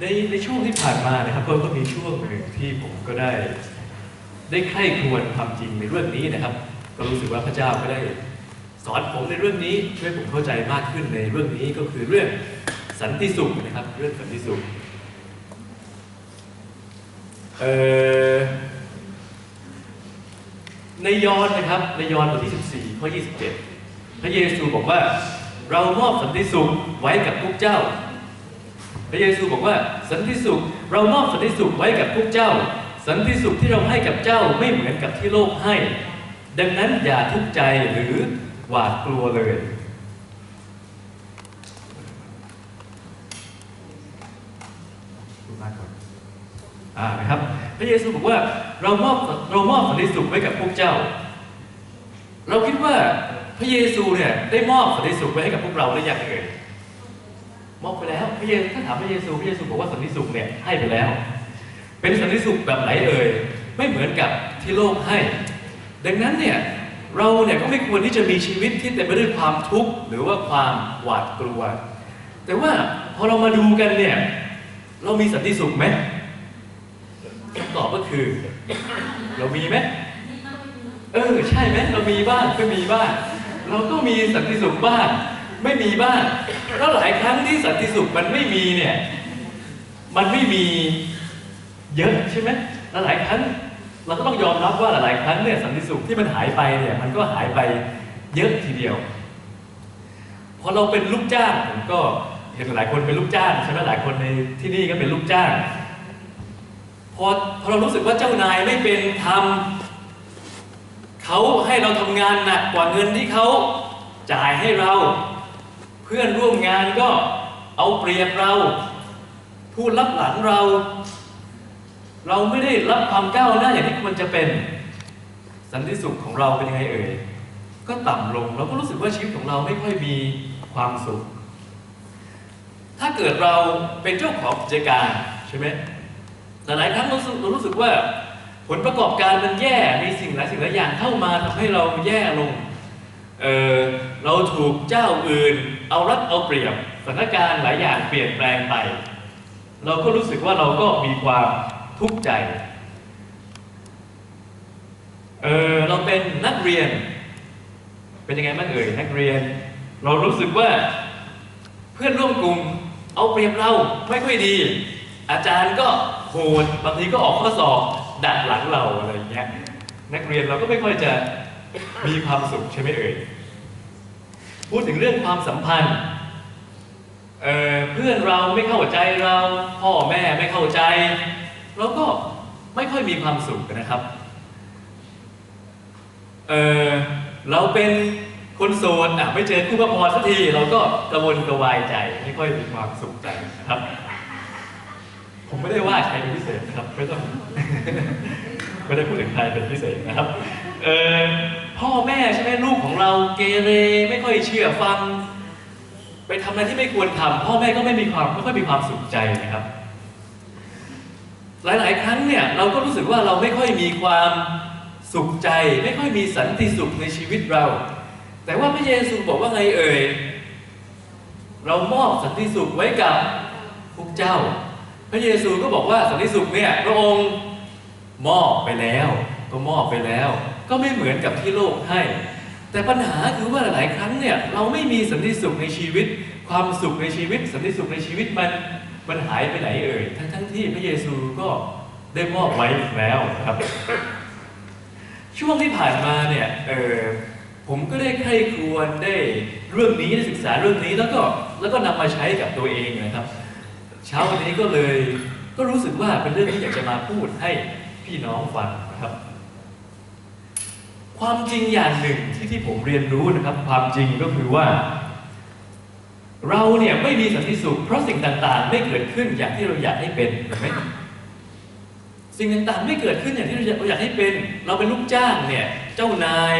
ในในช่วงที่ผ่านมานะครับก็ก็มีช่วงหนึ่งที่ผมก็ได้ ได้ใคร่ครวญความจริงในเรื่องนี้นะครับ ก็รู้สึกว่าพระเจ้าก็ได้สอนผมในเรื่องนี้ช่วยผมเข้าใจมากขึ้นในเรื่องนี้ก็คือเรื่องสันติสุขนะครับ เรื่องสันติสุขเอ่อในยอห์นนะครับในยอห์นบทที่ 14ข้อ27 พระเยซูบอกว่าเรามอบสันติสุขไว้กับพวกเจ้า พระเยซูบอกว่าสันติสุขเรามอบสันติสุขไว้กับพวกเจ้า สันติสุขที่เราให้กับเจ้าไม่เหมือนกับที่โลกให้ ดังนั้นอย่าทุกข์ใจหรือหวาดกลัวเลย อ่านะครับ พระเยซูบอกว่าเรามอบเรามอบสันติสุขไว้กับพวกเจ้า เราคิดว่าพระเยซูเนี่ยได้มอบสันติสุขไว้ให้กับพวกเราหรือยังเอ่ย มอบไปแล้วพระเยซูถาถามพระเยซูพระเยซูบอกว่าสันติสุขเนี่ยให้ไปแล้ว เป็นสันติสุขแบบไหนเอ่ยไม่เหมือนกับที่โลกให้ ดังนั้นเนี่ยเราเนี่ยก็ไม่ควรที่จะมีชีวิตที่เต็มไปด้วยความทุกข์หรือว่าความหวาดกลัว แต่ว่าพอเรามาดูกันเนี่ยเรามีสันติสุขไหมคำตอบก็คือ เรามีไหมเออใช่ไหมเรามีบ้างก็มีบ้างเราก็มีสันติสุขบ้าง ไม่มีบ้างแล้วหลายครั้งที่สันติสุขมันไม่มีเนี่ย มันไม่มีเยอะใช่ไหมแล้วหลายครั้งเราก็ต้องยอมรับว่าหลายครั้งเนี่ยสันติสุขที่มันหายไปเนี่ย มันก็หายไปเยอะทีเดียว พอเราเป็นลูกจ้างผมก็เห็นหลายคนเป็นลูกจ้างใช่ไหมหลายคนในที่นี่ก็เป็นลูกจ้างพอพอเรารู้สึกว่าเจ้านายไม่เป็นธรรมเขาให้เราทำงานหนักกว่าเงินที่เขาจ่ายให้เรา พื่อนร่วมงานก็เอาเปรียบเราพูดลับหลังเรา เราไม่ได้รับความก้าวหน้าอย่างที่ควรจะเป็น สันติสุขของเราเป็นยังไงเอ่ยก็ต่ำลงเราก็รู้สึกว่าชีวิตของเราไม่ค่อยมีความสุข ถ้าเกิดเราเป็นเจ้าของกิจการใช่ไหมแต่หลายครั้งเราสึกเรารู้สึกว่า ผลประกอบการมันแย่มีสิ่งหลายสิ่งหลายอย่างเข้ามาทำให้เราแย่ลงเออเราถูกเจ้าอื่น เอารัดเอาเปรียบสถานการณ์หลายอย่างเปลี่ยนแปลงไป เราก็รู้สึกว่าเราก็มีความทุกข์ใจเออเราเป็นนักเรียน เป็นยังไงบ้างเอ่ยนักเรียน เรารู้สึกว่าเพื่อนร่วมกลุ่มเอาเปรียบเราไม่ค่อยดี อาจารย์ก็โหดบางทีก็ออกข้อสอบดักหลังเราอะไรอย่างเงี้ยนักเรียนเราก็ไม่ค่อยจะมีความสุขใช่ไหมเอ่ย พูดถึงเรื่องความสัมพันธ์เเพื่อนเราไม่เข้าใจเรา พ่อแม่ไม่เข้าใจ เราก็ไม่ค่อยมีความสุขนะครับเเราเป็นคนโสดอะไม่เจอคู่พระพรสักที เราก็กระวนกระวายใจไม่ค่อยมีความสุขใจนะครับ ผมไม่ได้ว่าใครเป็นพิเศษนะครับไม่ต้องไม่ได้พูดถึงใครเป็นพิเศษนะครับ เออ พ่อแม่ใช่ไหมลูกของเราเกเรไม่ค่อยเชื่อฟัง ไปทำอะไรที่ไม่ควรทำพ่อแม่ก็ไม่มีความไม่ค่อยมีความสุขใจนะครับ หลาย ๆ ครั้งเนี่ยเราก็รู้สึกว่าเราไม่ค่อยมีความสุขใจ ไม่ค่อยมีสันติสุขในชีวิตเรา แต่ว่าพระเยซูบอกว่าไงเอ่ยเรามอบสันติสุขไว้กับพวกเจ้า พระเยซูก็บอกว่าสันติสุขเนี่ยพระองค์มอบไปแล้ว ก็มอบไปแล้ว ก็ไม่เหมือนกับที่โลกให้ แต่ปัญหาคือว่าหลายครั้งเนี่ยเราไม่มีสันติสุขในชีวิต ความสุขในชีวิต สันติสุขในชีวิตมันมันหายไปไหนเอ่ยทั้งทั้งที่พระเยซูก็ได้มอบไว้แล้วครับ ช่วงที่ผ่านมาเนี่ยเออผมก็ได้ใคร่ครวญได้เรื่องนี้ได้ศึกษาเรื่องนี้แล้วก็แล้วก็นำมาใช้กับตัวเองนะครับ เช้าวันนี้ก็เลยก็รู้สึกว่าเป็นเรื่องที่อยากจะมาพูดให้พี่น้องฟัง ความจริงอย่างหนึ่งที่ที่ผมเรียนรู้นะครับ ความจริงก็คือว่า เราเนี่ยไม่มีสันติสุข เพราะสิ่งต่างๆ ไม่เกิดขึ้นอย่างที่เราอยากให้เป็นเห็นไหมสิ่งต่างๆไม่เกิดขึ้นอย่างที่เราอยากให้เป็น เราเป็นลูกจ้างเนี่ยเจ้านาย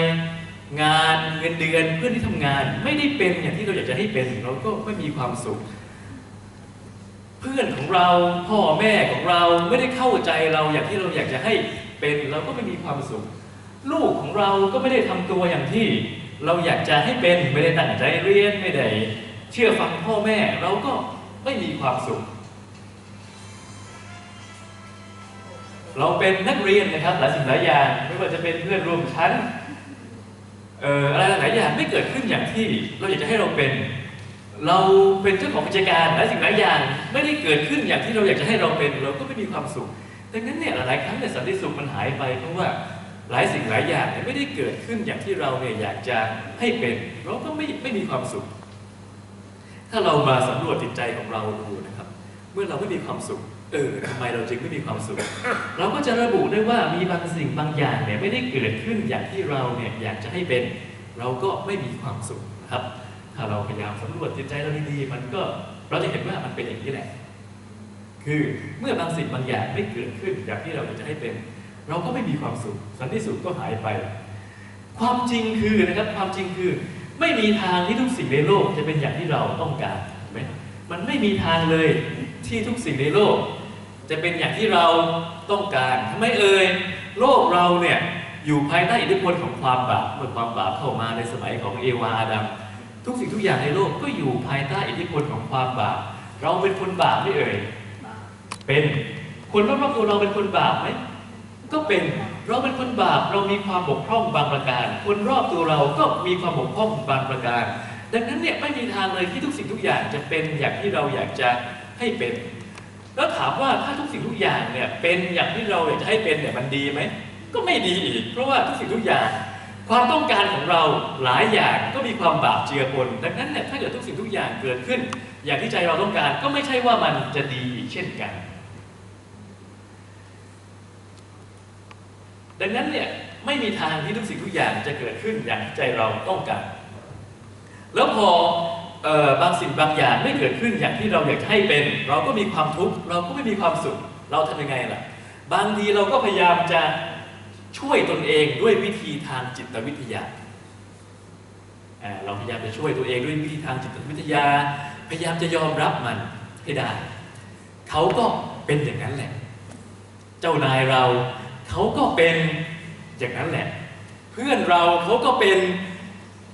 งานเงินเดือนเพื่อนที่ทำงาน ไม่ได้เป็นอย่างที่เราอยากจะให้เป็น เราก็ไม่มีความสุข เพื่อนของเราพ่อแม่ของเราไม่ได้เข้าใจเราอย่างที่เราอยากจะให้เป็น เราก็ไม่มีความสุข ลูกของเราก็ไม่ได้ทำตัวอย่างที่ เราอยากจะให้เป็นไม่ได้ตั้งใจเรียนไม่ได้เชื่อฟังพ่อแม่เราก็ไม่มีความสุข เราเป็นนักเรียนนะครับหลายสิ่งหลายอย่างไม่ว่าจะเป็นเพื่อนร่วมชั้นเอ่ออะไรหลายอย่างไม่เกิดขึ้นอย่างที่เราอยากจะให้เราเป็น เราเป็นเจ้าของกิจการหลายสิ่งหลายอย่างไม่ได้เกิดขึ้นอย่างที่เราอยากจะให้เราเป็น เราก็ไม่มีความสุขดังนั้นเนี่ยหลายครั้งเนี่ยสันติสุขมันหายไปเพราะว่า หลายสิ่งหลายอย่างเนี่ยไม่ได้เกิดขึ้นอย่างที่เราเนี่ยอยากจะให้เป็น เราก็ไม่ไม่มีความสุข ถ้าเรามาสำรวจจิตใจของเราดูนะครับ เมื่อเราไม่มีความสุข เออทำไมเราจึงไม่มีความสุข เราก็จะระบุได้ว่ามีบางสิ่งบางอย่างเนี่ยไม่ได้เกิดขึ้นอย่างที่เราเนี่ยอยากจะให้เป็น เราก็ไม่มีความสุขนะครับ ถ้าเราพยายามสำรวจจิตใจเราดีๆมันก็เราจะเห็นว่ามันเป็นอย่างนี้แหละ คือเมื่อบางสิ่งบางอย่างไม่เกิดขึ้นอย่างที่เราอยากจะให้เป็น เราก็ไม่มีความสุข สันติสุขก็หายไป ความจริงคือนะครับความจริงคือ ไม่มีทางที่ทุกสิ่งในโลกจะเป็นอย่างที่เราต้องการไหมมันไม่มีทางเลยที่ทุกสิ่งในโลก จะเป็นอย่างที่เราต้องการทำไมเอ่ยโลกเราเนี่ยอยู่ภายใต้อิทธิพลของความบาปเมื่อความบาปเข้ามาในสมัยของเอวาอาดัมทุกสิ่งทุกอย่างในโลกก็อยู่ภายใต้อิทธิพลของความบาปเราเป็นคนบาปไม่เอ่ยเป็นคนรอบๆตัวเราเป็นคนบาปไหม ก็เป็นเราเป็นคนบาปเรามีความบกพร่องบางประการ คนรอบตัวเราก็มีความบกพร่องบางประการ ดังนั้นเนี่ยไม่มีทางเลยที่ทุกสิ่งทุกอย่างจะเป็นอย่างที่เราอยากจะให้เป็น แล้วถามว่าถ้าทุกสิ่งทุกอย่างเนี่ยเป็นอย่างที่เราอยากจะให้เป็นเนี่ยมันดีไหมก็ไม่ดีอีก เพราะว่าทุกสิ่งทุกอย่าง ความต้องการของเราหลายอย่างก็มีความบาปเจือปนดังนั้นเนี่ยถ้าเกิดทุกสิ่งทุกอย่างเกิดขึ้น อย่างที่ใจเราต้องการก็ไม่ใช่ว่ามันจะดีอีกเช่นกัน ดังนั้นเนี่ยไม่มีทางที่ทุกสิ่งทุกอย่างจะเกิดขึ้นอย่างที่ใจเราต้องการ แล้วพอออบางสิ่งบางอย่างไม่เกิดขึ้นอย่างที่เราอยากจะให้เป็น เราก็มีความทุกข์เราก็ไม่มีความสุข เราทำยังไงล่ะ บางทีเราก็พยายามจะช่วยตนเองด้วยวิธีทางจิตวิทยา เราพยายามจะช่วยตัวเองด้วยวิธีทางจิตวิทยา พยายามจะยอมรับมันให้ได้ เขาก็เป็นอย่างนั้นแหละ เจ้านายเรา เขาก็เป็นอย่างนั้นแหละ เพื่อนเราเขาก็เป็น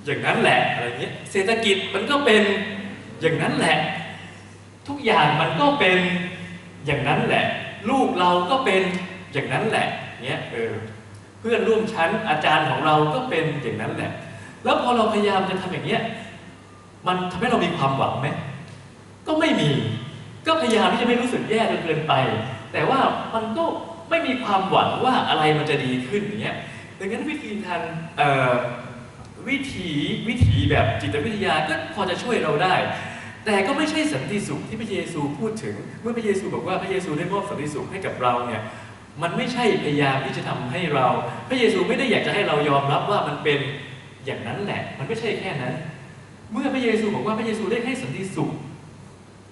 อย่างนั้นแหละอะไรเงี้ยเศรษฐกิจมันก็เป็นอย่างนั้นแหละ ทุกอย่างมันก็เป็นอย่างนั้นแหละ ลูกเราก็เป็นอย่างนั้นแหละเนี้ยเออเพื่อนร่วมชั้นอาจารย์ของเราก็เป็นอย่างนั้นแหละ แล้วพอเราพยายามจะทำอย่างเนี้ยมันทำให้เรามีความหวังไหมก็ไม่มี ก็พยายามที่จะไม่รู้สึกแย่จนเกินไป แต่ว่ามันก็ ไม่มีความหวังว่าอะไรมันจะดีขึ้นอย่างเงี้ยดังนั้นวิธีทางวิถีวิถีแบบจิตวิทยาก็พอจะช่วยเราได้ แต่ก็ไม่ใช่สันติสุขที่พระเยซูพูดถึง เมื่อพระเยซูบอกว่าพระเยซูได้มอบสันติสุขให้กับเราเนี่ยมันไม่ใช่พยายามที่จะทำให้เรา พระเยซูไม่ได้อยากจะให้เรายอมรับว่ามันเป็นอย่างนั้นแหละ มันไม่ใช่แค่นั้น เมื่อพระเยซูบอกว่าพระเยซูได้ให้สันติสุข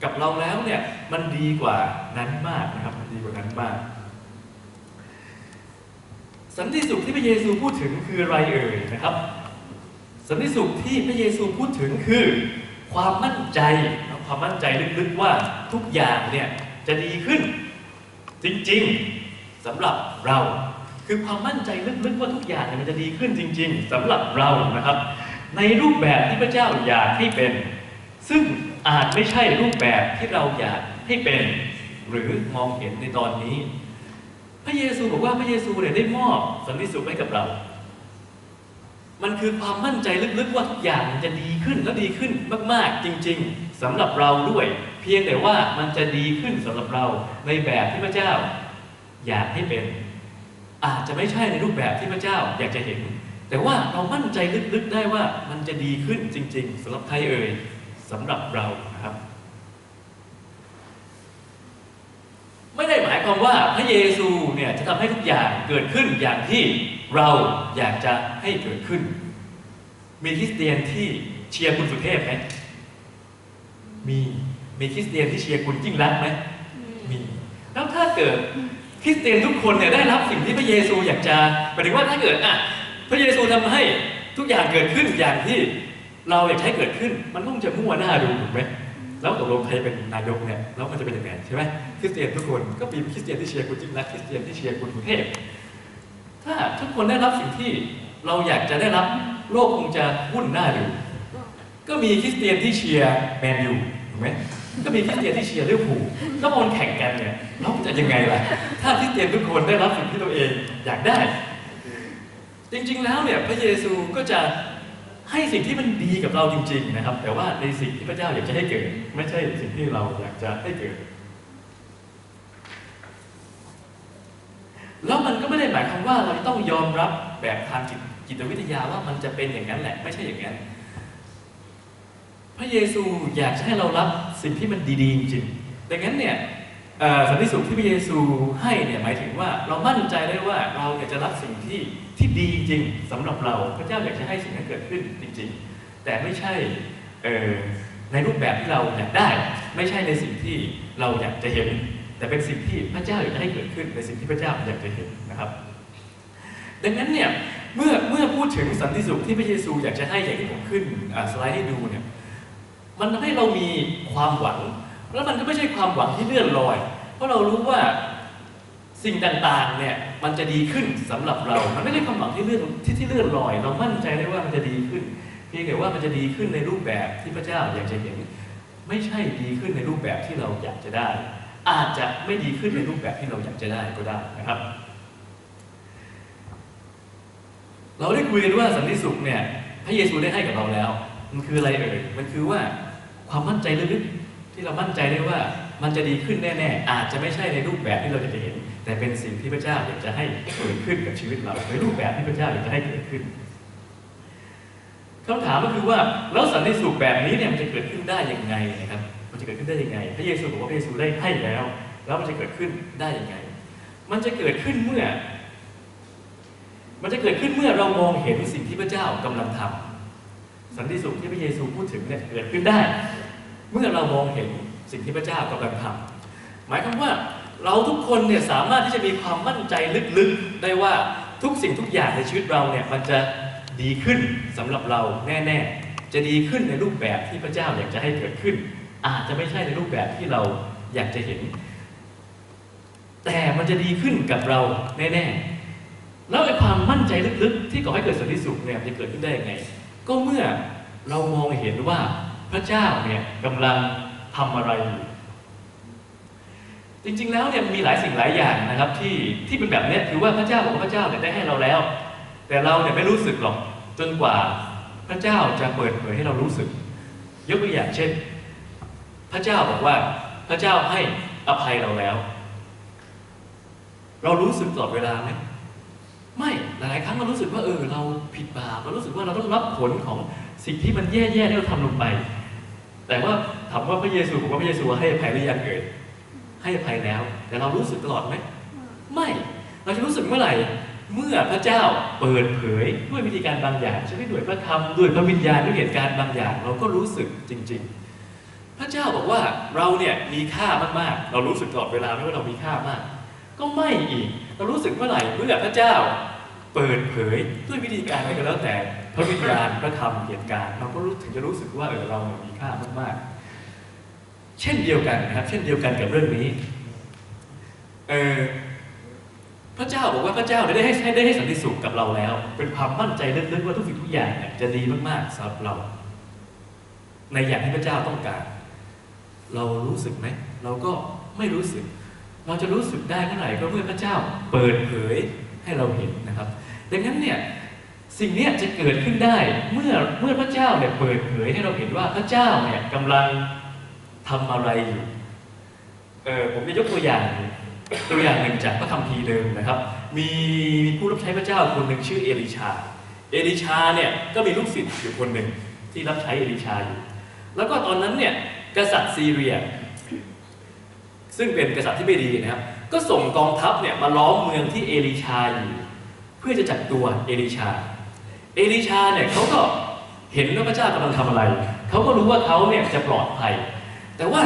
กับเราแล้วเนี่ยมันดีกว่านั้นมากนะครับ มันดีกว่านั้นมาก สันติสุขที่พระเยซูพูดถึงคืออะไรเอ่ยนะครับ สันติสุขที่พระเยซูพูดถึงคือ ความมั่นใจความมั่นใจลึกๆว่าทุกอย่างเนี่ยจะดีขึ้น จริงๆสำหรับเรา คือความมั่นใจลึกๆว่าทุกอย่างเนี่ยมันจะดีขึ้นจริง ๆสำหรับเรานะครับ ในรูปแบบที่พระเจ้าอยากให้เป็น ซึ่งอาจไม่ใช่รูปแบบที่เราอยากให้เป็น หรือมองเห็นในตอนนี้ พระเยซูบอกว่าพระเยซูเนี่ยได้มอบสันติสุขให้กับเรา มันคือความมั่นใจลึกๆว่าทุกอย่างมันจะดีขึ้นและดีขึ้นมากๆจริง ๆสำหรับเราด้วย เพียงแต่ว่ามันจะดีขึ้นสำหรับเราในแบบที่พระเจ้า อยากให้เป็น อาจจะไม่ใช่ในรูปแบบที่พระเจ้าอยากจะเห็น แต่ว่าเรามั่นใจลึกๆได้ว่ามันจะดีขึ้นจริง ๆสำหรับใครเอ่ยสำหรับเรานะ ครับไม่ได้หมายความว่าพระเยซูเนี่ยจะทำให้ทุกอย่างเกิดขึ้นอย่างที่เราอยากจะให้เกิดขึ้น มีคริสเตียนที่เชียร์คุณสุเทพไหมมีมีคริสเตียนที่เชียร์คุณยิ่งรักษณ์ไหมมี แล้วถ้าเกิดคริสเตียนทุกคนเนี่ยได้รับสิ่งที่พระเยซูอยากจะหมายถึงว่าถ้าเกิดอะพระเยซูทำให้ทุกอย่างเกิดขึ้นอย่างที่เราอยากให้เกิดขึ้น มันต้องจะมั่วหน้าดูถูกไหม แล้วตกลงใครเป็นนายกเนี่ยแล้วมันจะเป็นยังไงใช่ไหมคริสเตียนทุกคนก็มีคริสเตียนที่เชียร์คุณยิ่งรักคริสเตียนที่เชียร์คุณสุเทพถ้าทุกคนได้รับสิ่งที่เราอยากจะได้รับโลกคงจะวุ่นหน้าดูก็มีคริสเตียนที่เชียร์แมนยูถูกไหมก็มีคริสเตียนที่เชียร์ลิเวอร์พูลก็พอมันแข่งกันเนี่ยเราจะยังไงล่ะถ้าคริสเตียนทุกคนได้รับสิ่งที่ตัวเองอยากได้ จริงๆแล้วเนี่ยพระเยซูก็จะ ให้สิ่งที่มันดีกับเราจริง ๆ นะครับ แต่ว่าในสิ่งที่พระเจ้าอยากจะให้เกิด ไม่ใช่สิ่งที่เราอยากจะให้เกิด แล้วมันก็ไม่ได้หมายความว่าเราต้องยอมรับแบบทางจิตจิตวิทยาว่ามันจะเป็นอย่างนั้นแหละ ไม่ใช่อย่างนั้น พระเยซูอยากจะให้เรารับสิ่งที่มันดีๆจริงๆดังนั้นเนี่ยสันติสุขที่พระเยซูให้เนี่ยหมายถึงว่าเรามั่นใจได้ว่าเราอยากจะรับสิ่งที่ ที่ดีจริงสำหรับเราพระเจ้าอยากจะให้สิ่งนั้นเกิดขึ้นจริง ๆ แต่ไม่ใช่ในรูปแบบที่เราอยากได้ ไม่ใช่ในสิ่งที่เราอยากจะเห็น แต่เป็นสิ่งที่พระเจ้าอยากจะให้เกิดขึ้น ในสิ่งที่พระเจ้าอยากจะเห็นนะครับ ดังนั้นเนี่ยเมื่อเมื่อพูดถึงสันติสุขที่พระเยซูอยากจะให้อย่างที่ผมขึ้นสไลด์ให้ดูเนี่ยมันทำให้เรามีความหวัง แล้วมันก็ไม่ใช่ความหวังที่เลื่อนลอย เพราะเรารู้ว่า สิ่งต่างๆเนี่ยมันจะดีขึ้นสำหรับเรา มันไม่ใช่ความหวังที่เลื่อนที่ที่เลื่อนลอย เรามั่นใจได้ว่ามันจะดีขึ้นเพียงแต่ว่ามันจะดีขึ้นในรูปแบบที่พระเจ้าอยากจะเห็น ไม่ใช่ดีขึ้นในรูปแบบที่เราอยากจะได้ อาจจะไม่ดีขึ้นในรูปแบบที่เราอยากจะได้ก็ได้นะครับ เราได้คุยกันว่าสันติสุขเนี่ยพระเยซูได้ให้กับเราแล้ว มันคืออะไรเอ่ยมันคือว่าความมั่นใจลึกๆที่เรามั่นใจได้ว่ามันจะดีขึ้นแน่ๆอาจจะไม่ใช่ในรูปแบบที่เราจะเห็น แต่เป็นสิ่งที่พระเจ้าอยากจะให้เกิดขึ้นกับชีวิตเราในรูปแบบที่พระเจ้าอยากจะให้เกิดขึ้นคำถามก็คือว่าแล้วสันติสุขแบบนี้เนี่ยมันจะเกิดขึ้นได้ยังไงนะครับ มันจะเกิดขึ้นได้ยังไง พระเยซูบอกว่าพระเยซูได้ให้แล้ว แล้วมันจะเกิดขึ้นได้ยังไง มันจะเกิดขึ้นเมื่อ มันจะเกิดขึ้นเมื่อเรามองเห็นสิ่งที่พระเจ้ากำลังทำสันติสุขที่พระเยซูพูดถึงเนี่ยเกิดขึ้นได้ เมื่อเรามองเห็นสิ่งที่พระเจ้ากำลังทำหมายความว่า เราทุกคนเนี่ยสามารถที่จะมีความมั่นใจลึกๆ ได้ว่าทุกสิ่งทุกอย่างในชีวิตเราเนี่ยมันจะดีขึ้นสำหรับเราแน่ๆ จะดีขึ้นในรูปแบบที่พระเจ้าอยากจะให้เกิดขึ้น อาจจะไม่ใช่ในรูปแบบที่เราอยากจะเห็น แต่มันจะดีขึ้นกับเราแน่ๆ แล้วไอ้ความมั่นใจลึกๆ ที่ก่อให้เกิดสันติสุขเนี่ยจะเกิดขึ้นได้ยังไง ก็เมื่อเรามองเห็นว่าพระเจ้าเนี่ยกำลังทำอะไรอยู่ จริงๆแล้วเนี่ยมีหลายสิ่งหลายอย่างนะครับที่ที่เป็นแบบเนี้ยคือว่าพระเจ้าบอกว่าพระเจ้าเนี่ยได้ให้เราแล้ว แต่เราเนี่ยไม่รู้สึกหรอกจนกว่าพระเจ้าจะเปิดเผยให้เรารู้สึก ยกตัวอย่างเช่น พระเจ้าบอกว่าพระเจ้าให้อภัยเราแล้ว เรารู้สึกตลอดเวลาไหมไม่หลายครั้งเรารู้สึกว่าเออเราผิดบาปเรารู้สึกว่าเราต้องรับผลของสิ่งที่มันแย่ๆที่เราทำลงไป แต่ว่าถามว่าพระเยซูบอกว่าพระเยซูให้อภัยหรือยังเอ่ย ให้อภัยแล้ว แต่เรารู้สึกตลอดไหมไม่เราจะรู้สึกเมื่อไหร่เมื่อพระเจ้าเปิดเผยด้วยวิธีการบางอย่างเช่นด้วยพระธรรมด้วยพระวิญญาณด้วยเหตุการณ์บางอย่าง เราก็รู้สึกจริง ๆ พระเจ้าบอกว่าเราเนี่ยมีค่ามากๆ เรารู้สึกตลอดเวลาไหมว่าเรามีค่ามาก ก็ไม่อีก เรารู้สึกเมื่อไหร่เมื่อพระเจ้าเปิดเผยด้วยวิธีการอะไรก็แล้วแต่ พระวิญญาณพระธรรมเหตุการณ์ เราก็รู้ถึงจะรู้สึกว่าเออเรามีค่ามากๆ เช่นเดียวกันนะครับ เช่นเดียวกันกับเรื่องนี้เออพระเจ้าบอกว่าพระเจ้าได้ให้ได้ให้สันติสุขกับเราแล้ว เป็นความมั่นใจลึกๆว่าทุกสิ่งทุกอย่างเนี่ยจะดีมากๆสำหรับเรา ในอย่างที่พระเจ้าต้องการ เรารู้สึกไหมเราก็ไม่รู้สึก เราจะรู้สึกได้เมื่อไหร่ก็เมื่อพระเจ้าเปิดเผยให้เราเห็นนะครับ ดังนั้นเนี่ยสิ่งนี้จะเกิดขึ้นได้เมื่อเมื่อพระเจ้าเนี่ยเปิดเผยให้เราเห็นว่าพระเจ้าเนี่ยกำลัง ทำอะไรอยู่เออผมจะยกตัวอย่างตัวอย่างหนึ่งจากพระคัมภีร์เดิมนะครับ มีผู้รับใช้พระเจ้าคนหนึ่งชื่อเอลิชา เอลิชาเนี่ยก็มีลูกศิษย์อยู่คนหนึ่งที่รับใช้เอลิชาอยู่ แล้วก็ตอนนั้นเนี่ยกษัตริย์ซีเรีย ซึ่งเป็นกษัตริย์ที่ไม่ดีนะครับ ก็ส่งกองทัพเนี่ยมาล้อมเมืองที่เอลิชาอยู่ เพื่อจะจับตัวเอลิชา เอลิชาเนี่ยเขาก็เห็นว่าพระเจ้ากำลังทำอะไร เขาก็รู้ว่าเขาเนี่ยจะปลอดภัย แต่ว่า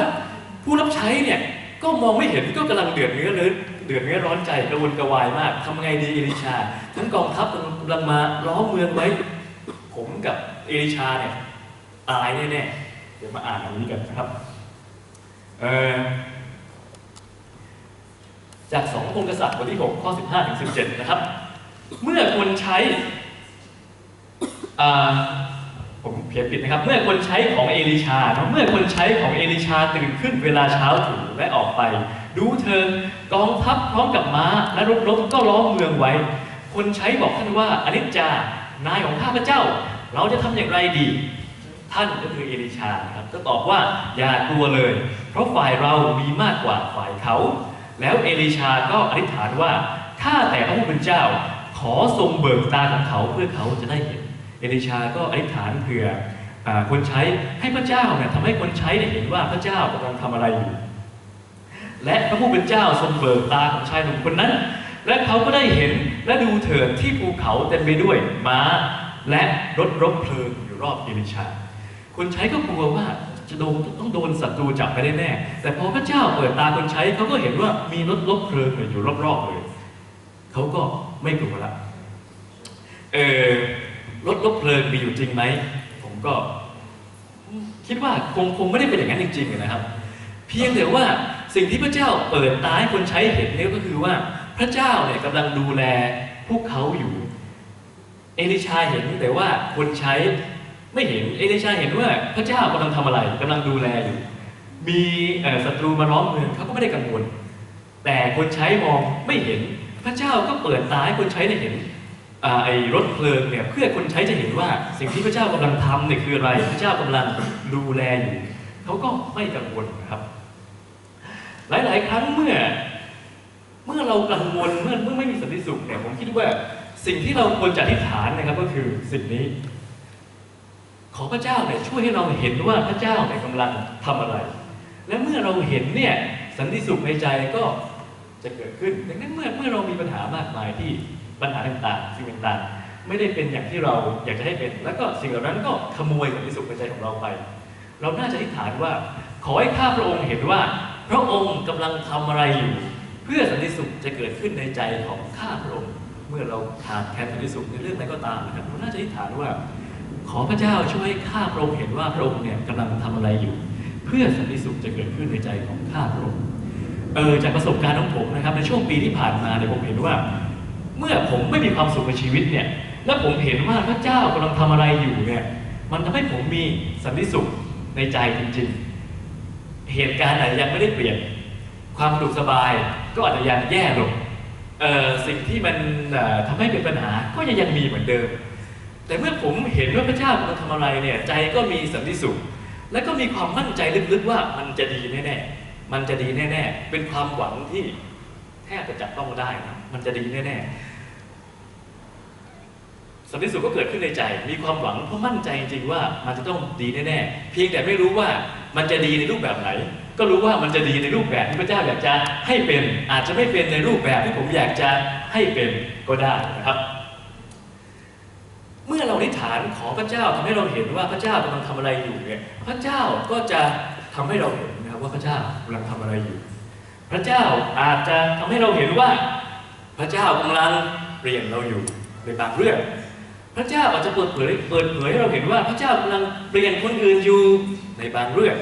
ผู้รับใช้เนี่ยก็มองไม่เห็นก็กำลังเดือดเนื้อเลือเดือดเนื้อร้อนใจกระวนกระวายมากทำไงดีเอลิชา ทั้งกองทัพกำลังมาล้อมเมืองไว้ ผมกับเอลิชาเนี่ยตายแน่ๆเดี๋ยวมาอ่านอันนี้กันนะครับเออจากสองพงกษัตริย์บทที่ 6 ข้อ 15 ถึง 17 นะครับ เมื่อคนใช้อ่า ขียนผิดนะครับ เมื่อคนใช้ของเอลิชาเนอะเมื่อคนใช้ของเอลิชาตื่นขึ้นเวลาเช้าตรู่และออกไป ดูเธอกองทัพพร้อมกับม้าและรถรบก็ล้อมเมืองไว้ คนใช้บอกท่านว่าอนิจจานายของข้าพเจ้า เราจะทำอย่างไรดี ท่านก็คือเอลิชาครับก็ตอบว่าอย่ากลัวเลย เพราะฝ่ายเรามีมากกว่าฝ่ายเขา แล้วเอลิชาก็อธิษฐานว่าข้าแต่พระผู้เป็นเจ้า ขอทรงเบิกตาของเขาเพื่อเขาจะได้เห็น ลิชาก็อธิษฐานเผื่อคนใช้ให้พระเจ้าเนี่ยทำให้คนใช้เนี่ยเห็นว่าพระเจ้ากำลังทำอะไรอยู่ และพระผู้เป็นเจ้าทรงเบิกตาของชายหนุ่มคนนั้น และเขาก็ได้เห็นและดูเถิดที่ภูเขาเต็มไปด้วยม้า และรถรบเพลิงอยู่รอบเอลิชา คนใช้ก็กลัวว่าจะโดนต้องโดนศัตรูจับไปแน่ๆแต่พอพระเจ้าเปิดตาคนใช้เขาก็เห็นว่ามีรถรบเพลิงอยู่รอบๆเลยเขาก็ไม่กลัวละเออ รถรบเพลิงมีอยู่จริงไหม ผมก็ คิดว่าคงคงไม่ได้เป็นอย่างนั้นจริงๆนะครับ เพียงแต่ว่าสิ่งที่พระเจ้าเปิดตาให้คนใช้เห็นนี่ก็คือว่าพระเจ้าเนี่ยกำลังดูแลพวกเขาอยู่ เอลิชาเห็นแต่ว่าคนใช้ไม่เห็นเอลิชาเห็นว่าพระเจ้ากำลังทำอะไรกำลังดูแลอยู่ มีศัตรูมาล้อมเมืองเขาก็ไม่ได้กังวล แต่คนใช้มองไม่เห็น พระเจ้าก็เปิดตาให้คนใช้ได้เห็น อไอ้รถเพลิงเนี่ยเพื่อคนใช้จะเห็นว่าสิ่งที่พระเจ้ากำลังทำเนี่ยคืออะไร พระเจ้ากำลังดูแลอยู่เขาก็ไม่กังวลครับ หลาย ๆ ครั้งเมื่อ เมื่อเรากังวลเมื่อเมื่อไม่มีสันติสุขเนี่ยผมคิดว่าสิ่งที่เราควรจะอธิษฐานนะครับก็คือสิ่งนี้ ขอพระเจ้าเนี่ยช่วยให้เราเห็นว่าพระเจ้าเนี่ยกำลังทำอะไร และเมื่อเราเห็นเนี่ยสันติสุขในใจก็จะเกิดขึ้น ดังนั้นเมื่อเมื่อเรามีปัญหามากมายที่ ปัญหาต่างๆ สิ่งต่างๆ ไม่ได้เป็นอย่างที่เราอยากจะให้เป็น แล้วก็สิ่งเหล่านั้นก็ขโมยสันติสุขในใจของเราไป เราน่าจะอธิษฐานว่า ขอให้ข้าพระองค์เห็นว่า พระองค์กำลังทำอะไรอยู่ เพื่อสันติสุขจะเกิดขึ้นในใจของข้าพระองค์ เมื่อเราขาดแคลนสันติสุขในเรื่องใดก็ตามนะครับเราน่าจะอธิษฐานว่า ขอพระเจ้าช่วยให้ข้าพระองค์เห็นว่าพระองค์เนี่ยกำลังทำอะไรอยู่ เพื่อสันติสุขจะเกิดขึ้นในใจของข้าพระองค์เออจากประสบการณ์ของผมนะครับในช่วงปีที่ผ่านมาเนี่ยผมเห็นว่า เมื่อผมไม่มีความสุขในชีวิตเนี่ย และผมเห็นว่าพระเจ้ากำลังทำอะไรอยู่เนี่ย มันทำให้ผมมีสันติสุขในใจจริงๆ เหตุการณ์อาจจะยังไม่ได้เปลี่ยน ความสะดวกสบายก็อาจจะยังแย่ลงสิ่งที่มันทำให้เป็นปัญหาก็ยังยังมีเหมือนเดิม แต่เมื่อผมเห็นว่าพระเจ้ากำลังทำอะไรเนี่ยใจก็มีสันติสุข และก็มีความมั่นใจลึกๆว่ามันจะดีแน่ๆ มันจะดีแน่ๆ เป็นความหวังที่แทบจะจับต้องได้นะมันจะดีแน่ๆ สันติสุขก็เกิดขึ้นในใจ มีความหวังเพราะมั่นใจจริงว่ามันจะต้องดีแน่ๆ เพียงแต่ไม่รู้ว่ามันจะดีในรูปแบบไหน ก็รู้ว่ามันจะดีในรูปแบบที่พระเจ้าอยากจะให้เป็น อาจจะไม่เป็นในรูปแบบที่ผมอยากจะให้เป็นก็ได้นะครับ เมื่อเราอธิษฐานขอพระเจ้าทำให้เราเห็นว่าพระเจ้ากำลังทำอะไรอยู่เนี่ย พระเจ้าก็จะทำให้เราเห็นนะครับว่าพระเจ้ากำลังทำอะไรอยู่ พระเจ้าอาจจะทำให้เราเห็นว่า พระเจ้ากำลังเปลี่ยนเราอยู่ในบางเรื่อง พระเจ้าอาจจะเปิดเผยเปิดเผยให้เราเห็นว่าพระเจ้ากำลังเปลี่ยนคนอื่นอยู่ในบางเรื่อง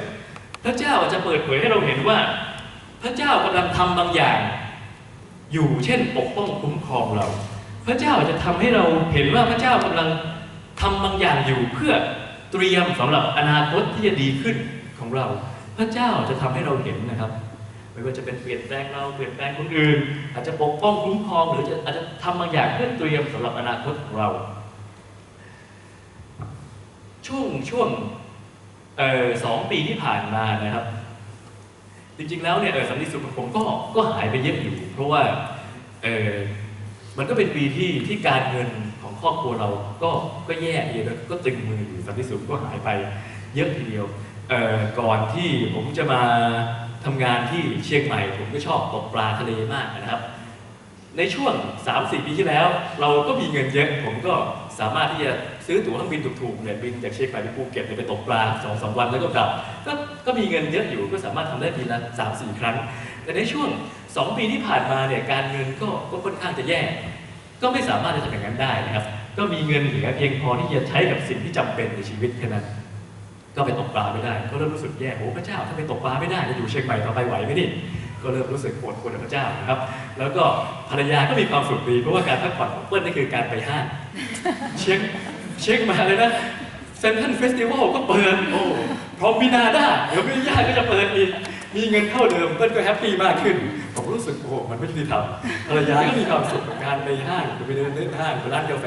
พระเจ้าอาจจะเปิดเผยให้เราเห็นว่า พระเจ้ากำลังทำบางอย่าง อยู่เช่นปกป้องคุ้มครองเรา พระเจ้าอาจจะทำให้เราเห็นว่าพระเจ้ากำลังทำบางอย่างอยู่เพื่อเตรียมสำหรับอนาคตที่จะดีขึ้นของเรา พระเจ้าจะทำให้เราเห็นนะครับไม่ว่าจะเป็นเปลี่ยนแปลงเราเปลี่ยนแปลงคนอื่น อาจจะปกป้องคุ้มครองหรืออาจจะทำบางอย่างเพื่อเตรียมสำหรับอนาคตของเรา ช่วงช่วงเออสองปีที่ผ่านมานะครับ จริงๆแล้วเนี่ยเออสันติสุขของผมก็ก็หายไปเยอะอยู่ เพราะว่าเออมันก็เป็นปีที่ที่การเงินของครอบครัวเราก็ก็แย่ทีแล้วก็ตึงมืออยู่สันติสุขก็หายไปเยอะทีเดียวเออก่อนที่ผมจะมาทำงานที่เชียงใหม่ ผมก็ชอบตกปลาทะเลมากนะครับ ในช่วง 3-4 ปีที่แล้ว เราก็มีเงินเยอะผมก็ สามารถที่จะซื้อตั๋วเครื่องบินถูกๆเนี่ยบินจากเชียงใหม่ไปภูเก็ตเนี่ยไปตกปลาสองสามวันแล้วก็กลับก็ก็มีเงินเยอะอยู่ก็สามารถทำได้ปีละสามสี่ครั้ง แต่ในช่วง 2 ปีที่ผ่านมาเนี่ยการเงินก็ก็ค่อนข้างจะแย่ ก็ไม่สามารถจะทำอย่างนั้นได้นะครับก็มีเงินเหลือเพียงพอที่จะใช้กับสิ่งที่จำเป็นในชีวิตแค่นั้นก็ไปตกปลาไม่ได้ก็เริ่มรู้สึกแย่โอ้พระเจ้าถ้าไปตกปลาไม่ได้จะอยู่เชียงใหม่ต่อไปไหวไหมนี่ ก็เริ่มรู้สึกโกรธคุณพระเจ้านะครับ แล้วก็ภรรยาก็มีความสุขดีเพราะว่าการพักผ่อนของเปิ้ลนี่คือการไปห้างเช็คเช็คมาเลยนะเซนทันเฟสติวัลก็เปิดโอ้พร้อมมีนาได้เดี๋ยวมีญาก็จะเปิดอีกมีเงินเท่าเดิมเปิ้ลก็แฮปปี้มากขึ้น ผมรู้สึกโอ้มันไม่ยุติธรรมภรรยาก็มีความสุขกับการไปห้างไปเดินเล่นห้างไปร้านกาแฟ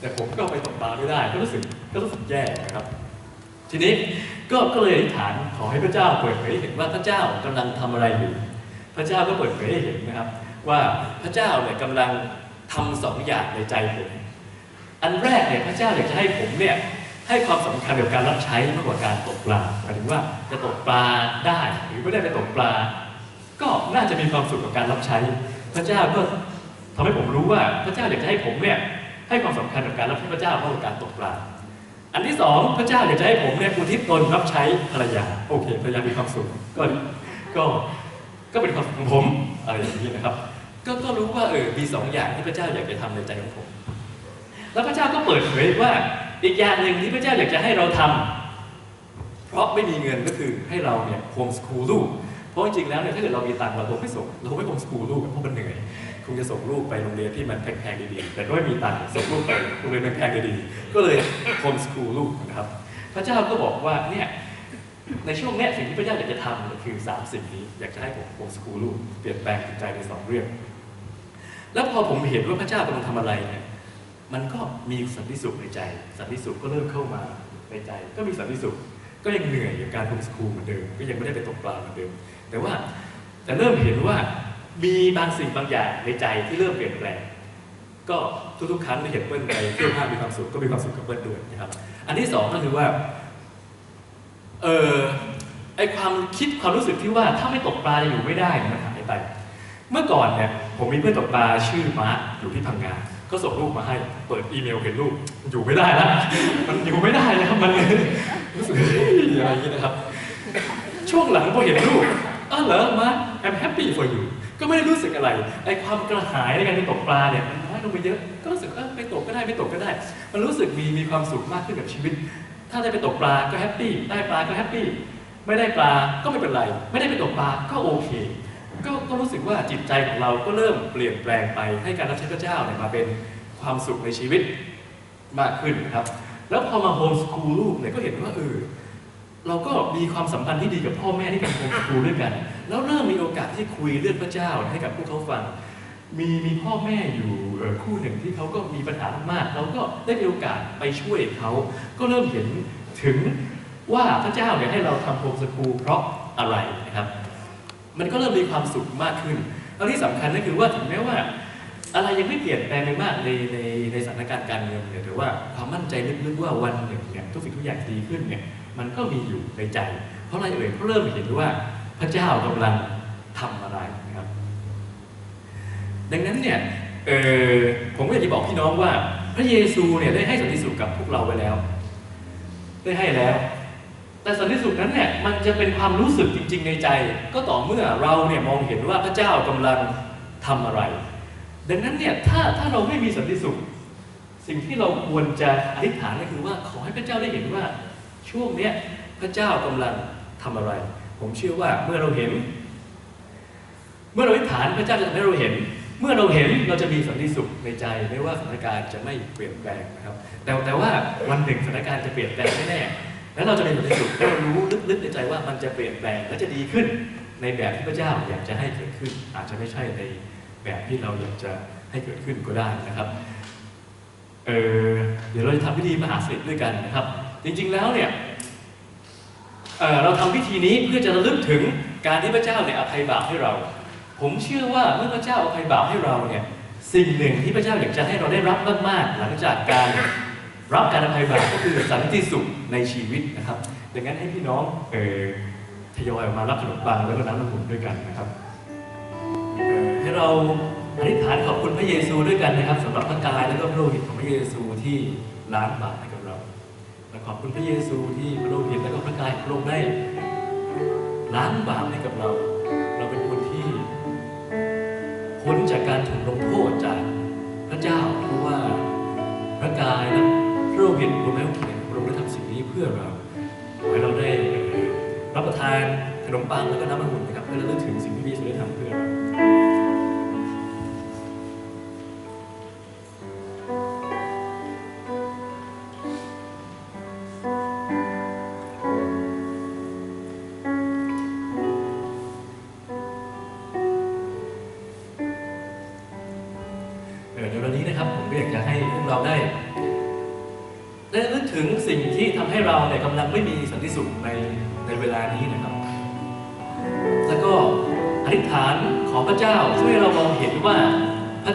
แต่ผมก็ไปตกปลาไม่ได้ ก็รู้สึกก็รู้สึกแย่นะครับ ทีนี้ก็ก็เลยอธิษฐานขอให้พระเจ้าเปิดเผยห้เห็นว่าพระเจ้ากำลังทำอะไรอยู่ ระเจ้าก็เปิดเผยให้เห็นนะครับ ว่าพระเจ้าเนี่ยกำลังทำสองอย่างในใจผม อันแรกเนี่ยพระเจ้าอยากจะให้ผมเนี่ยให้ความสำคัญกับการรับใช้มากกว่าการตกปลาหมายถึงว่าจะตกปลาได้หรือไม่ได้ไปตกปลา ก็น่าจะมีความสุขกับการรับใช้ พระเจ้าก็ทำให้ผมรู้ว่าพระเจ้าอยากจะให้ผมเนี่ยให้ความสำคัญกับการรับใช้พระเจ้ามากกว่าการตกปลา อันที่สองพระเจ้าอยากจะให้ผมเนี่ยอุทิศตนรับใช้ภรรยาโอเคภรรยามีความสุขก็ก็ ก็เป็นความขของผมอะไรอย่างนี้นะครับ ก็ก็รู้ว่าเออมีสองอย่างที่พระเจ้าอยากจะทำในใจของผม แล้วพระเจ้าก็เปิดเผยว่าอีกอย่างหนึ่งที่พระเจ้าอยากจะให้เราทำเพราะไม่มีเงินก็คือให้เราเนี่ยโฮมสคูลลูกเพราะจริงๆแล้วเนี่ยถ้าเกิดเรามีตังค์เราคงไม่ส่งเราคงไม่โฮมสคูลลูกเพราะมันเหนื่อยคงจะส่งลูกไปโรงเรียนที่มันแพงๆดีๆแต่ก็ไม่มีตังค์ส่งลูกไปโรงเรียนแพงๆดีๆก็เลยโฮมสคูลลูกนะครับ พระเจ้าก็บอกว่าเนี่ย ในช่วงนี้สิ่งที่พระเจ้าอยากจะทำคือสามสิ่งนี้ อยากจะให้ผมโฮมสคูลูเปลี่ยนแปลงจิตใจในสองเรื่อง แล้วพอผมเห็นว่าพระเจ้ากำลังทำอะไรเนี่ยมันก็มีสันติสุขในใจ สันติสุขก็เริ่มเข้ามาในใจ ก็มีสันติสุข ก็ยังเหนื่อยกับการโฮมสคูลเหมือนเดิม ก็ยังไม่ได้ไปตกปลาเหมือนเดิม แต่ว่าแต่เริ่มเห็นว่ามีบางสิ่งบางอย่างในใจที่เริ่มเปลี่ยนแปลง ก็ทุกๆครั้งที่เห็นเปิ้ลไปเที่ยวห้างมีความสุขก็มีความสุขกับเปิ้ลด้วยนะครับ อันที่สองก็คือว่า เออไอความคิดความรู้สึกที่ว่าถ้าไม่ตกปลาจะอยู่ไม่ได้มันหายไป เมื่อก่อนเนี่ยผมมีเพื่อนตกปลาชื่อมาร์คอยู่ที่พังงาก็ส่งรูปมาให้เปิดอีเมลเห็นรูปอยู่ไม่ได้แล้วมันอยู่ไม่ได้นะครับมันรู้สึกอะไรอย่างนี้นะครับ ช่วงหลังพอเห็นรูปอ้าวเหรอมา I'm happy for you ก็ไม่ได้รู้สึกอะไรไอความกระหายในการไปตกปลาเนี่ยมันน้อยลงไปเยอะก็รู้สึกเออไปตกก็ได้ไม่ตกก็ได้ มันรู้สึกมีมีความสุขมากขึ้นกับชีวิต ถ้าได้ไปตกปลาก็แฮปปี้ ได้ปลาก็แฮปปี้ ไม่ได้ปลาก็ไม่เป็นไร ไม่ได้ไปตกปลาก็โอเค ก็ก็รู้สึกว่าจิตใจของเราก็เริ่มเปลี่ยนแปลงไปให้การรับใช้พระเจ้าเนี่ยมาเป็นความสุขในชีวิตมากขึ้นนะครับ แล้วพอมาโฮมสคูลลูกเนี่ยก็เห็นว่าเออเราก็มีความสัมพันธ์ที่ดีกับพ่อแม่ที่เป็นโฮมสคูลด้วยกัน แล้วเริ่มมีโอกาสที่คุยเรื่องพระเจ้าให้กับพวกเขาฟัง มีมีพ่อแม่อยู่คู่หนึ่งที่เขาก็มีปัญหามาก เราก็ได้มีโอกาสไปช่วยเขาก็เริ่มเห็นถึงว่าพระเจ้าเนี่ยให้เราทำโฮมสคูลเพราะอะไรนะครับ มันก็เริ่มมีความสุขมากขึ้นแล้วที่สำคัญก็คือว่าถึงแม้ว่า อะไรยังไม่เปลี่ยนแปลงไปมากในในในสถานการณ์การเมืองเนี่ยแต่ว่าความมั่นใจลึกๆว่าวันหนึ่งเนี่ยทุกสิ่งทุกอย่างดีขึ้นเนี่ยมันก็มีอยู่ในใจ เพราะอะไรเอ่ยเพราะเริ่มเห็นว่าพระเจ้ากำลังทำอะไรนะครับ ดังนั้นเนี่ยเออผมก็อยากจะบอกพี่น้องว่า พระเยซูเนี่ยได้ให้สันติสุขกับพวกเราไว้แล้ว ได้ให้แล้ว แต่สันติสุขนั้นเนี่ยมันจะเป็นความรู้สึกจริง ๆ ในใจ ก็ต่อเมื่อเราเนี่ยมองเห็นว่าพระเจ้ากำลังทำอะไร ดังนั้นเนี่ยถ้าถ้าเราไม่มีสันติสุข สิ่งที่เราควรจะอธิษฐานก็คือว่าขอให้พระเจ้าได้เห็นว่าช่วงเนี้ยพระเจ้ากำลังทำอะไร ผมเชื่อว่าเมื่อเราเห็น เมื่อเราอธิษฐานพระเจ้าจะทำให้เราเห็น เมื่อเราเห็นเราจะมีสันติสุขในใจไม่ว่าสถานการณ์จะไม่เปลี่ยนแปลงนะครับ แต่แต่ว่าวันหนึ่งสถานการณ์จะเปลี่ยนแปลงแน่ๆแล้วเราจะมีสันติสุขและเรารู้ลึกๆในใจว่ามันจะเปลี่ยนแปลงและจะดีขึ้น ในแบบที่พระเจ้าอยากจะให้เกิดขึ้น อาจจะไม่ใช่ในแบบที่เราอยากจะให้เกิดขึ้นก็ได้นะครับเออเดี๋ยวเราจะทำพิธีมหาสนิทด้วยกันนะครับ จริงๆแล้วเนี่ยเเราทำพิธีนี้เพื่อจะระลึกถึงการที่พระเจ้าเนี่ยอภัยบาปให้เรา ผมเชื่อว่าเมื่อพระเจ้าอภัยบาปให้เราเนี่ยสิ่งหนึ่งที่พระเจ้าอยากจะให้เราได้รับมากๆหลังจากการรับการอภัยบาปก็คือสันติสุขในชีวิตนะครับ ดังนั้นให้พี่น้องเออทยอยออกมารับขนมปังแล้วก็น้ำมันต์ด้วยกันนะครับให้เราอธิษฐานขอบคุณพระเยซูด้วยกันนะครับสำหรับพระกายและก็พระโลหิตของพระเยซูที่ล้างบาปให้กับเราและขอบคุณพระเยซูที่พระโลหิตและก็พระกายของพระองค์ได้ล้างบาปให้กับเรา จากการถูกลงโทษจากพระเจ้าเพราะว่าพระกายและพระโลหิตรวมทั้งเขียนพระองค์ได้ทำสิ่งนี้เพื่อเราขอให้เราได้รับประทานขนมปังแล้วก็น้ำมันหุ่นะครับเพื่อระลึกถึงสิ่งที่พระเยซูได้ทำเพื่อเรา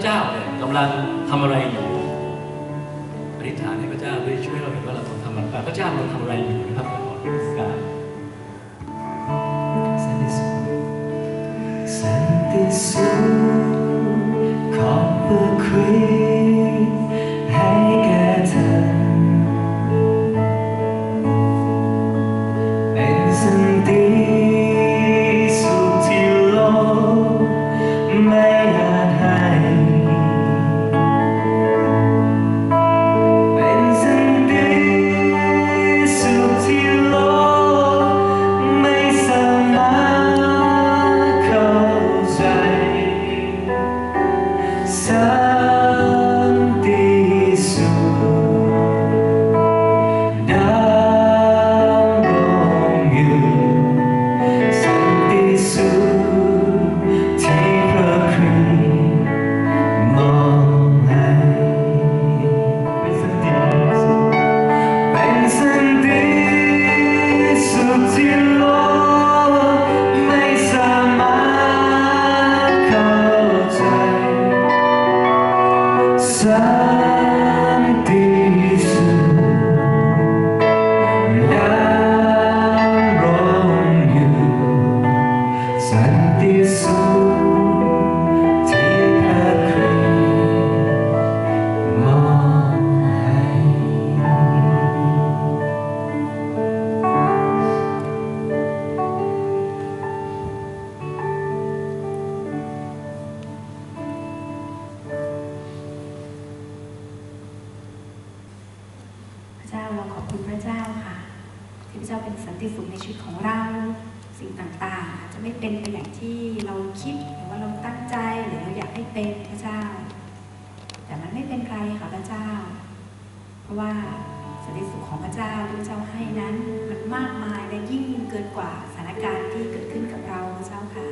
เจ้าเนี่ยกำลังทำอะไรอยู่อธิษฐานให้พระเจ้าได้ช่วยเราเห็นว่าเราต้องทำอะไรพระเจ้าเราทำอะไรอยู่นะครับขอที่การสันติสุขสันติสุขขอบพระคุณให้ ในชีวิตของเราสิ่งต่างๆอาจจะไม่เป็นไปอย่างที่เราคิดหรือว่าเราตั้งใจหรือเราอยากให้เป็นพระเจ้า แต่มันไม่เป็นไรค่ะพระเจ้า เพราะว่าสันติสุขของพระเจ้าที่พระเจ้าให้นั้นมันมากมายและยิ่งเกินกว่าสถานการณ์ที่เกิดขึ้นกับเราพระเจ้าค่ะ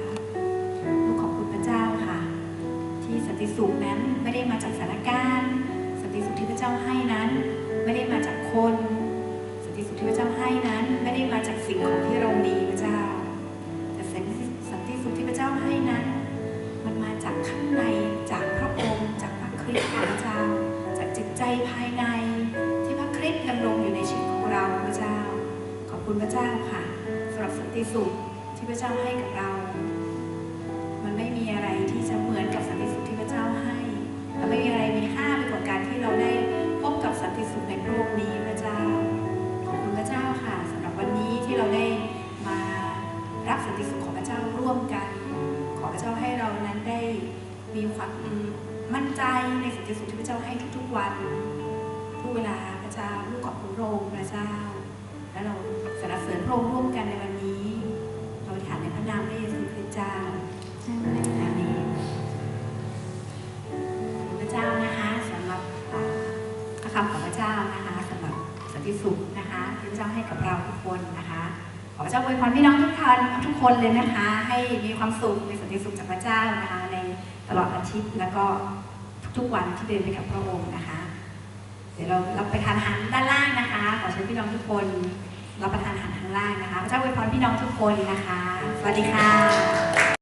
ลูกขอบคุณพระเจ้าค่ะ ที่สันติสุขนั้นไม่ได้มาจากสถานการณ์ สันติสุขที่พระเจ้าให้นั้น ไม่ได้มาจากคน สันติสุขที่พระเจ้าให้นั้น ของที่เรามีพระเจ้า แต่สันติสันติสุขที่พระเจ้าให้นั้น มันมาจากข้างในจากพระองค์จากพระคริสต์พระเจ้า จากจิตใจภายในที่พระคริสต์ดำรงอยู่ในชีวิตของเราพระเจ้า ขอบคุณพระเจ้าค่ะสำหรับสันติสุขที่พระเจ้าให้กับเรา มันไม่มีอะไรที่จะเหมือนกับสันติสุขที่พระเจ้าให้ มีความมั่นใจในสันติสุขที่พระเจ้าให้ทุกๆวันทุกเวลาพระเจ้าลูกขอบคุณพระองค์พระเจ้า และเราสรรเสริญพระองค์ร่วมกันในวันนี้ เราอธิษฐานในพระนามพระเยซูคริสต์เจ้าอาเมนขอบคุณพระเจ้านะคะสำหรับอ่าพระคำของพระเจ้านะคะสำหรับสันติสุขนะคะที่พระเจ้าให้กับเราทุกคนนะคะขอพระเจ้าอวยพรพี่น้องทุกท่านทุกคนเลยนะคะ ให้มีความสุขมีสันติสุขจากพระเจ้านะคะ ทิตย์ แล้วก็ทุกวันที่เดินไปกับพระองค์นะคะ เดี๋ยวเรารับประทานอาหารด้านล่างนะคะ ขอเชิญพี่น้องทุกคนรับประทานอาหารข้างล่างนะคะพระเจ้าอวยพรพี่น้องทุกคนนะคะ สวัสดีค่ะ